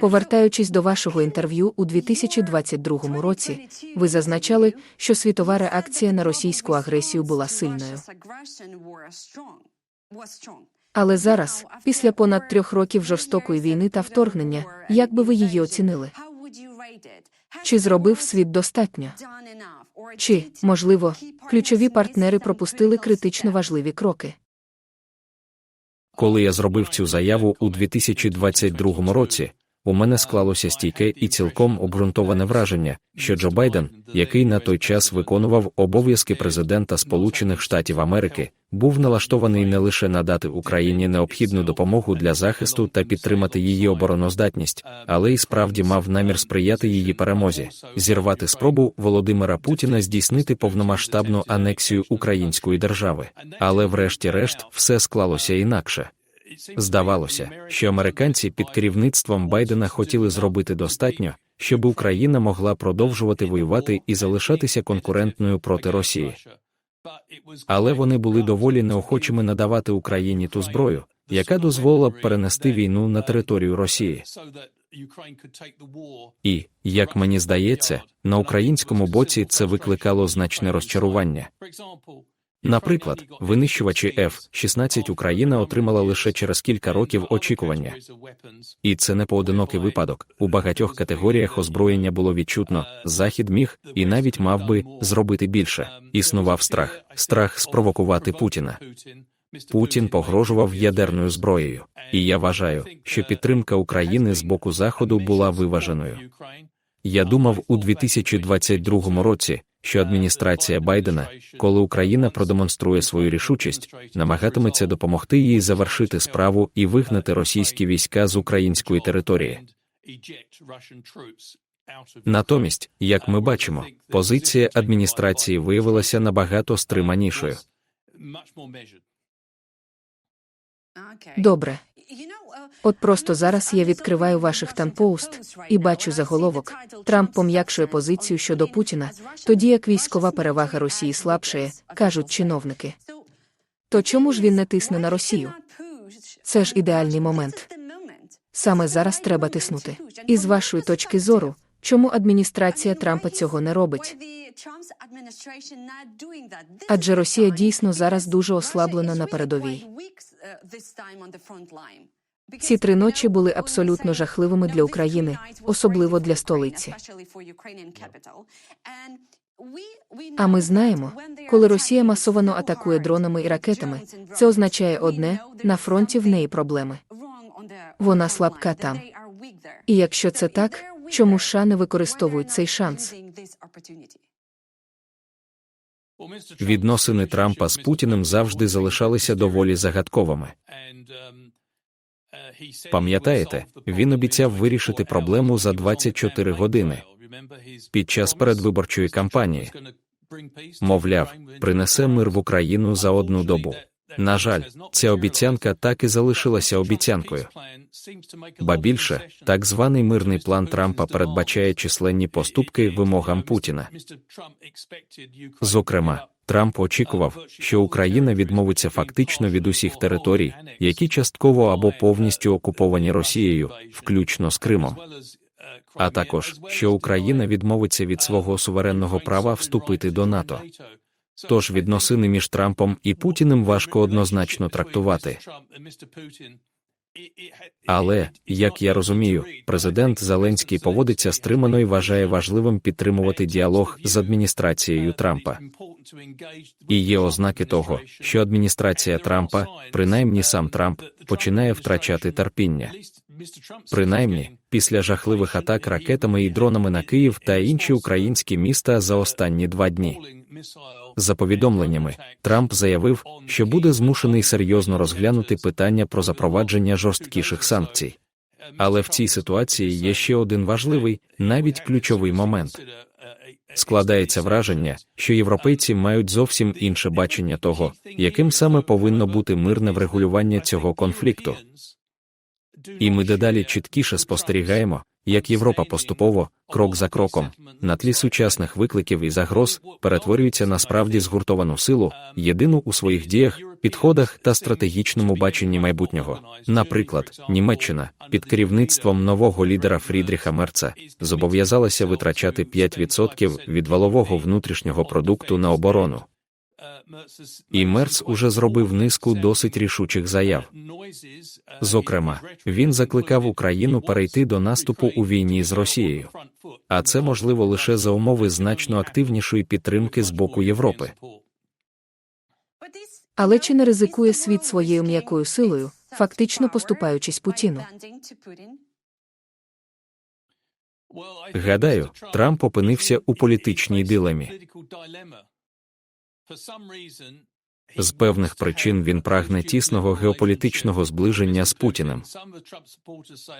Повертаючись до вашого інтерв'ю у 2022 році, ви зазначали, що світова реакція на російську агресію була сильною. Але зараз, після понад трьох років жорстокої війни та вторгнення, як би ви її оцінили? Чи зробив світ достатньо? Чи, можливо, ключові партнери пропустили критично важливі кроки? Коли я зробив цю заяву у 2022 році, у мене склалося стійке і цілком обґрунтоване враження, що Джо Байден, який на той час виконував обов'язки президента Сполучених Штатів Америки, був налаштований не лише надати Україні необхідну допомогу для захисту та підтримати її обороноздатність, але й справді мав намір сприяти її перемозі, зірвати спробу Володимира Путіна здійснити повномасштабну анексію української держави. Але, врешті-решт, все склалося інакше. Здавалося, що американці під керівництвом Байдена хотіли зробити достатньо, щоб Україна могла продовжувати воювати і залишатися конкурентною проти Росії. Але вони були доволі неохочими надавати Україні ту зброю, яка дозволила б перенести війну на територію Росії. І, як мені здається, на українському боці це викликало значне розчарування. Наприклад, винищувачі F-16 Україна отримала лише через кілька років очікування. І це не поодинокий випадок. У багатьох категоріях озброєння було відчутно, захід міг і навіть мав би зробити більше. Існував страх, страх спровокувати Путіна. Путін погрожував ядерною зброєю, і я вважаю, що підтримка України з боку Заходу була виваженою. Я думав у 2022 році, що адміністрація Байдена, коли Україна продемонструє свою рішучість, намагатиметься допомогти їй завершити справу і вигнати російські війська з української території. Натомість, як ми бачимо, позиція адміністрації виявилася набагато стриманішою. Добре. От просто зараз я відкриваю Вашингтон Пост і бачу заголовок. Трамп пом'якшує позицію щодо Путіна, тоді як військова перевага Росії слабшає, кажуть чиновники. То чому ж він не тисне на Росію? Це ж ідеальний момент. Саме зараз треба тиснути. І з вашої точки зору, чому адміністрація Трампа цього не робить? Адже Росія дійсно зараз дуже ослаблена на передовій. Ці три ночі були абсолютно жахливими для України, особливо для столиці. А ми знаємо, коли Росія масовано атакує дронами і ракетами, це означає одне на фронті в неї проблеми. Вона слабка там. І якщо це так, чому США не використовують цей шанс? Відносини Трампа з Путіним завжди залишалися доволі загадковими. Пам'ятаєте, він обіцяв вирішити проблему за 24 години під час передвиборчої кампанії. Мовляв, принесе мир в Україну за одну добу. На жаль, ця обіцянка так і залишилася обіцянкою. Ба більше, так званий мирний план Трампа передбачає численні поступки вимогам Путіна. Зокрема, Трамп очікував, що Україна відмовиться фактично від усіх територій, які частково або повністю окуповані Росією, включно з Кримом. А також що Україна відмовиться від свого суверенного права вступити до НАТО. Тож відносини між Трампом і Путіним важко однозначно трактувати. Але, як я розумію, президент Зеленський поводиться стримано і вважає важливим підтримувати діалог з адміністрацією Трампа. І є ознаки того, що адміністрація Трампа, принаймні сам Трамп, починає втрачати терпіння. Принаймні, після жахливих атак ракетами і дронами на Київ та інші українські міста за останні два дні. За повідомленнями, Трамп заявив, що буде змушений серйозно розглянути питання про запровадження жорсткіших санкцій. Але в цій ситуації є ще один важливий, навіть ключовий момент. Складається враження, що європейці мають зовсім інше бачення того, яким саме повинно бути мирне врегулювання цього конфлікту. І ми дедалі чіткіше спостерігаємо, як Європа поступово, крок за кроком, на тлі сучасних викликів і загроз, перетворюється на справді згуртовану силу, єдину у своїх діях, підходах та стратегічному баченні майбутнього. Наприклад, Німеччина під керівництвом нового лідера Фрідріха Мерца зобов'язалася витрачати 5% від валового внутрішнього продукту на оборону. І Мерц уже зробив низку досить рішучих заяв. Зокрема, він закликав Україну перейти до наступу у війні з Росією. А це можливо лише за умови значно активнішої підтримки з боку Європи. Але чи не ризикує світ своєю м'якою силою, фактично поступаючись Путіну? Гадаю, Трамп опинився у політичній дилемі. З певних причин він прагне тісного геополітичного зближення з Путіним.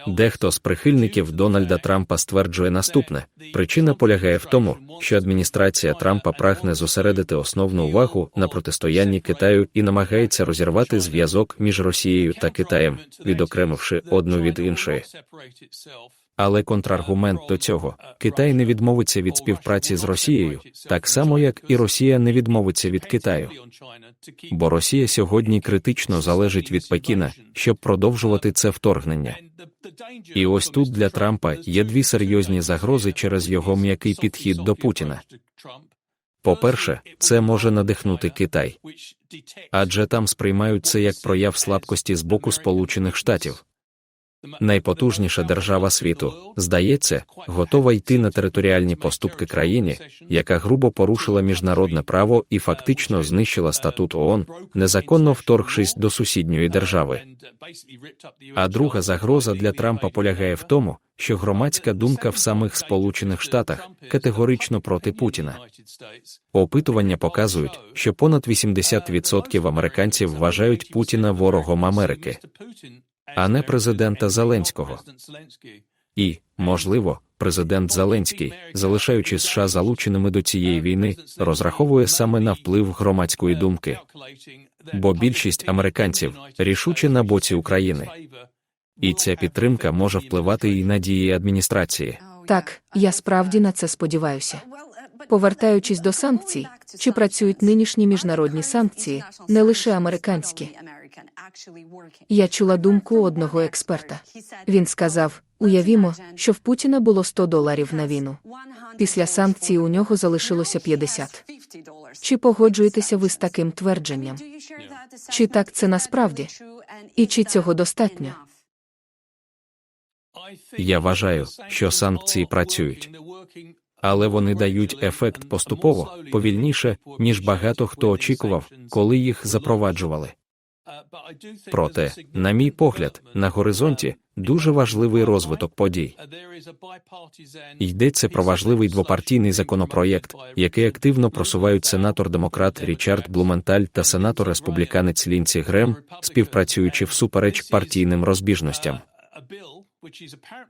Дехто з прихильників Дональда Трампа стверджує наступне: причина полягає в тому, що адміністрація Трампа прагне зосередити основну увагу на протистоянні Китаю і намагається розірвати зв'язок між Росією та Китаєм, відокремивши одну від іншої. Але контраргумент до цього Китай не відмовиться від співпраці з Росією, так само як і Росія не відмовиться від Китаю. Бо Росія сьогодні критично залежить від Пекіна, щоб продовжувати це вторгнення. І ось тут для Трампа є дві серйозні загрози через його м'який підхід до Путіна. По-перше, це може надихнути Китай, адже там сприймають це як прояв слабкості з боку Сполучених Штатів. Найпотужніша держава світу, здається, готова йти на територіальні поступки країні, яка грубо порушила міжнародне право і фактично знищила статут ООН, незаконно вторгшись до сусідньої держави. А друга загроза для Трампа полягає в тому, що громадська думка в самих Сполучених Штатах категорично проти Путіна. Опитування показують, що понад 80% американців вважають Путіна ворогом Америки а не президента Зеленського. І, можливо, президент Зеленський, залишаючи США залученими до цієї війни, розраховує саме на вплив громадської думки. Бо більшість американців рішуче на боці України. І ця підтримка може впливати і на дії адміністрації. Так, я справді на це сподіваюся. Повертаючись до санкцій, чи працюють нинішні міжнародні санкції, не лише американські? Я чула думку одного експерта. Він сказав: уявімо, що в Путіна було 100 доларів на війну. Після санкцій у нього залишилося 50. Чи погоджуєтеся ви з таким твердженням? Чи так це насправді? І чи цього достатньо? Я вважаю, що санкції працюють, але вони дають ефект поступово повільніше, ніж багато хто очікував, коли їх запроваджували. Проте, на мій погляд, на горизонті дуже важливий розвиток подій. Йдеться про важливий двопартійний законопроєкт, який активно просувають сенатор-демократ Річард Блументаль та сенатор-республіканець Лінці Грем, співпрацюючи всупереч партійним розбіжностям.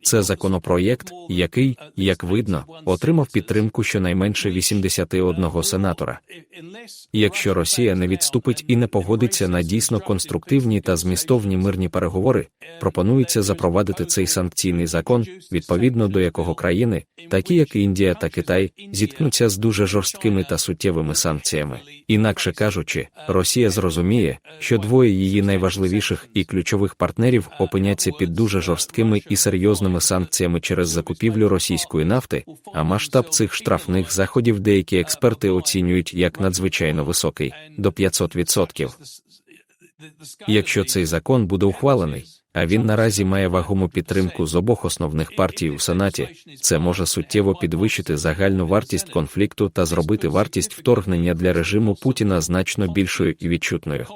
Це законопроєкт, який, як видно, отримав підтримку щонайменше 81 сенатора. Якщо Росія не відступить і не погодиться на дійсно конструктивні та змістовні мирні переговори, пропонується запровадити цей санкційний закон, відповідно до якого країни, такі як Індія та Китай, зіткнуться з дуже жорсткими та суттєвими санкціями. Інакше кажучи, Росія зрозуміє, що двоє її найважливіших і ключових партнерів опиняться під дуже жорсткими і серйозними санкціями через закупівлю російської нафти, а масштаб цих штрафних заходів деякі експерти оцінюють як надзвичайно високий до 500%. Якщо цей закон буде ухвалений, а він наразі має вагому підтримку з обох основних партій у Сенаті, це може суттєво підвищити загальну вартість конфлікту та зробити вартість вторгнення для режиму Путіна значно більшою і відчутною.